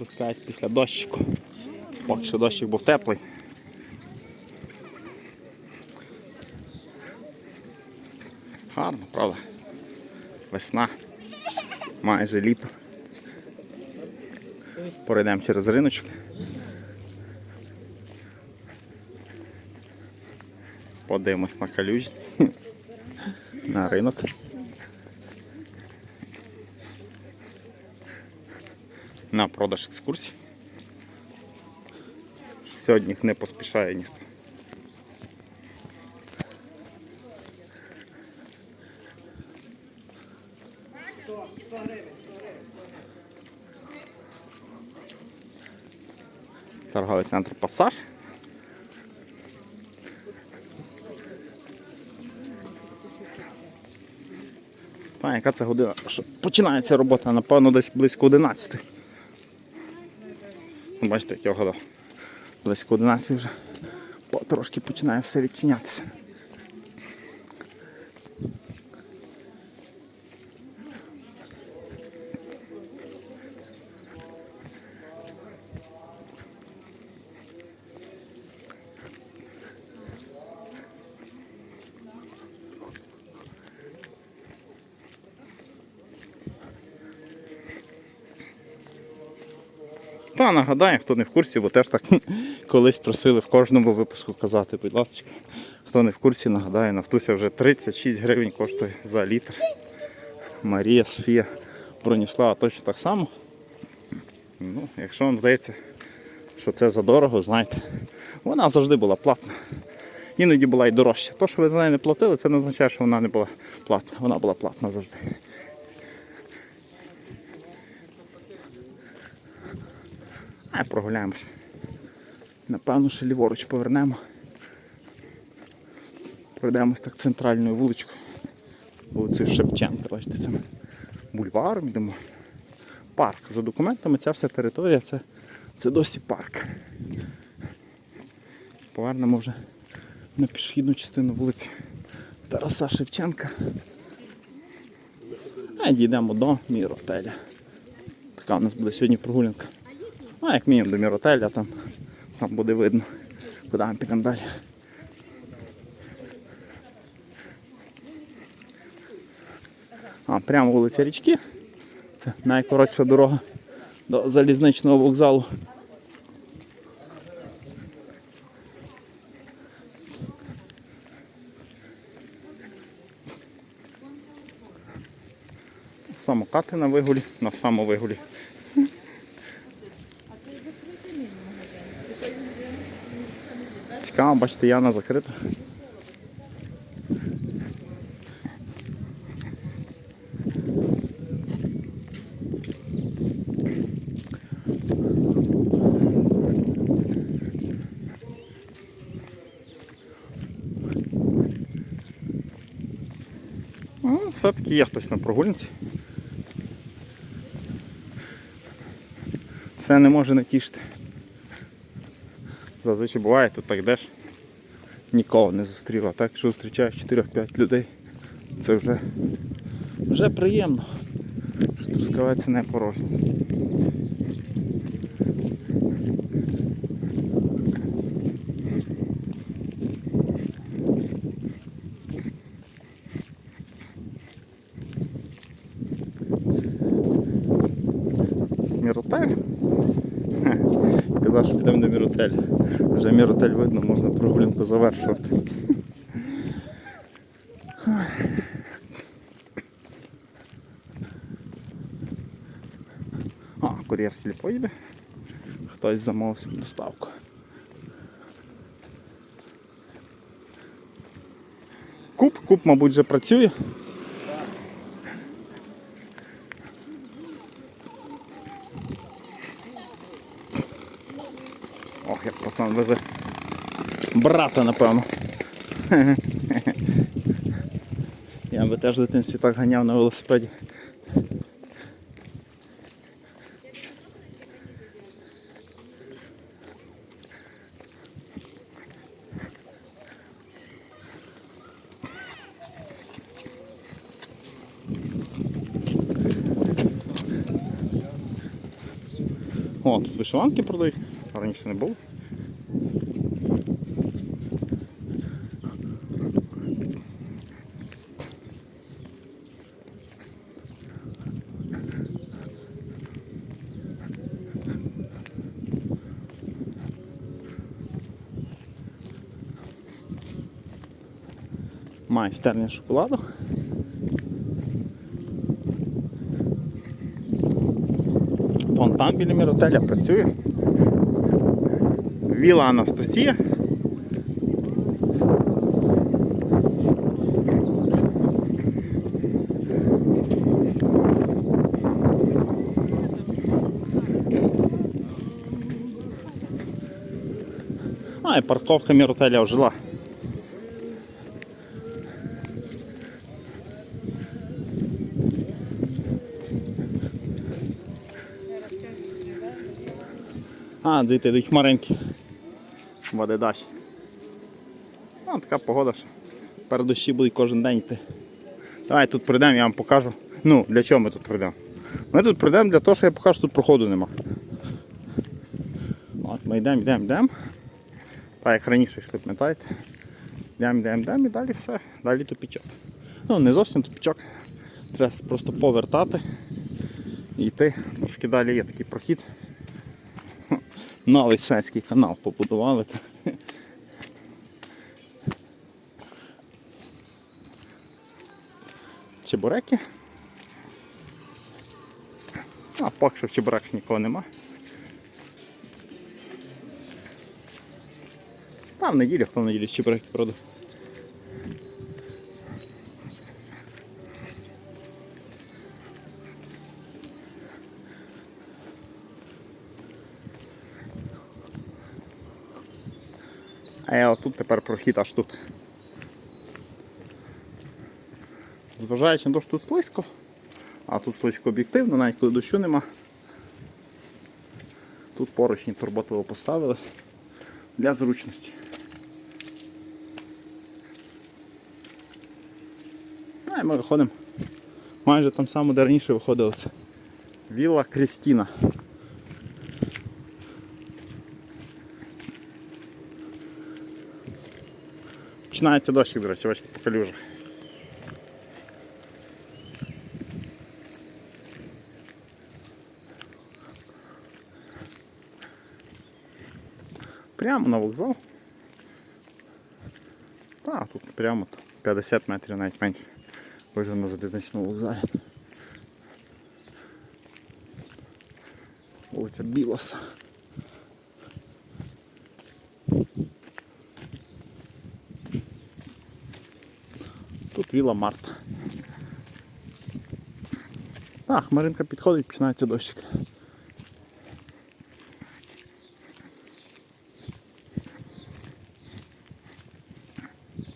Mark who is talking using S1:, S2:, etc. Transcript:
S1: Розкають після дощику. Поки що дощик був теплий. Гарно, правда? Весна. Майже літо. Пройдемо через риночок. Подивимось на калюжі. На ринок. На продаж екскурсій. Сьогодні не поспішає ніхто. Торговий центр Пасаж. Пане, яка це година? Починається робота, напевно, десь близько 11. Бачите, як я вгадав. Близько 11 вже трошки починає все відчинятися. Та нагадаю, хто не в курсі, бо теж так колись просили в кожному випуску казати, будь ласка. Хто не в курсі, нагадаю, нафтуся вже 36 гривень коштує за літр. Марія, Софія, Броніслава точно так само. Ну, якщо вам здається, що це задорого, знайте, вона завжди була платна. Іноді була і дорожча. То, що ви за неї не платили, це не означає, що вона не була платна. Вона була платна завжди. А прогуляємося. Напевно, що ліворуч повернемо. Пройдемось так центральною вуличкою. Вулицею Шевченка. Бачите, це ми бульваром йдемо. Парк. За документами ця вся територія це, це досі парк. Повернемо вже на пішохідну частину вулиці Тараса Шевченка. А дійдемо до міротеля. Така у нас буде сьогодні прогулянка. Ну, як мінімум до міротеля, там, там буде видно, куди ми підемо далі. А, прямо вулиця річки. Це найкоротша дорога до залізничного вокзалу. Самокати на вигулі, на самовигулі. Цікаво, бачите, яна закрита. Ну, все-таки є хтось на прогулянці. Це не може не тішити. Зазвичай буває, тут так йдеш, нікого не зустрів, а так, що зустрічаєш 4-5 людей, це вже, вже приємно, що Трускавець не порожній. Міротель? Хе, Казав, що підемо до Міротель. Вже Міротель видно, можна прогулянку завершувати. А, кур'єр сліпо йде. Хтось замовив собі доставку. Куб, куб, мабуть, вже працює. Ох, як пацан везе. Брата, напевно. Я би теж в дитинстві так ганяв на велосипеді. О, тут вишиванки продають, раніше не було. Майстерня шоколаду. Фонтан біля міротеля працює. Віла Анастасія. А, і парковка міротеля ожила. А, зайти до хмаринки. Води дасть. А, така погода, що перед дощі будуть кожен день йти. Давай тут прийдемо, я вам покажу. Ну, для чого ми тут прийдемо? Ми тут прийдемо для того, що я покажу, що тут проходу нема. От ми йдемо, йдемо, йдемо. Так як раніше йшли, пам'ятаєте? Йдемо, йдемо, йдемо і далі все. Далі тупічок. Ну, не зовсім тупічок. Треба просто повертати і йти. Трошки далі є такий прохід. Новий шведський канал побудували. Чебуреки. А поки що в чебуреках нікого нема. Там в неділю, хто в неділю чебуреки продав. А я отут тепер прохід аж тут. Зважаючи на те, що тут слизько, а тут слизько об'єктивно, навіть коли дощу нема. Тут поручні турботливо поставили для зручності. А і ми виходимо майже там само, де раніше виходили. Це Вілла Крістіна. Починається дощик, до речі, бачите, по калюжах. Прямо на вокзал. Так, тут прямо тут 50 метрів навіть менше. Ви вже на залізничному вокзалі. Вулиця Білоса. Тут віла Марта. Так, Маринка підходить, починається дощик.